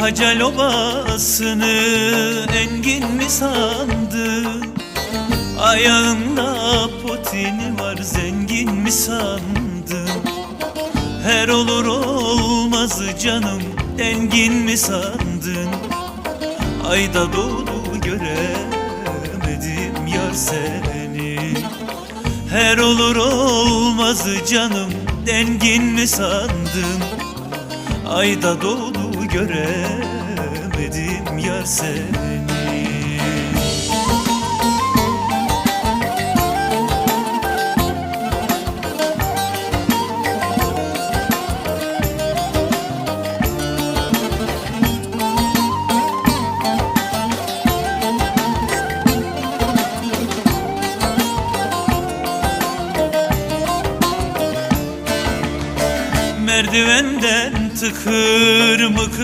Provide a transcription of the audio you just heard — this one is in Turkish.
Hacal obasını engin mi sandın? Ayağında potini var zengin mi sandın? Her olur olmaz canım dengin mi sandın? Ayda doğdu göremedim yar seni Her olur olmaz canım dengin mi sandın? Ayda doğdu göremedim yar seni. Merdivenden tıkır mıkır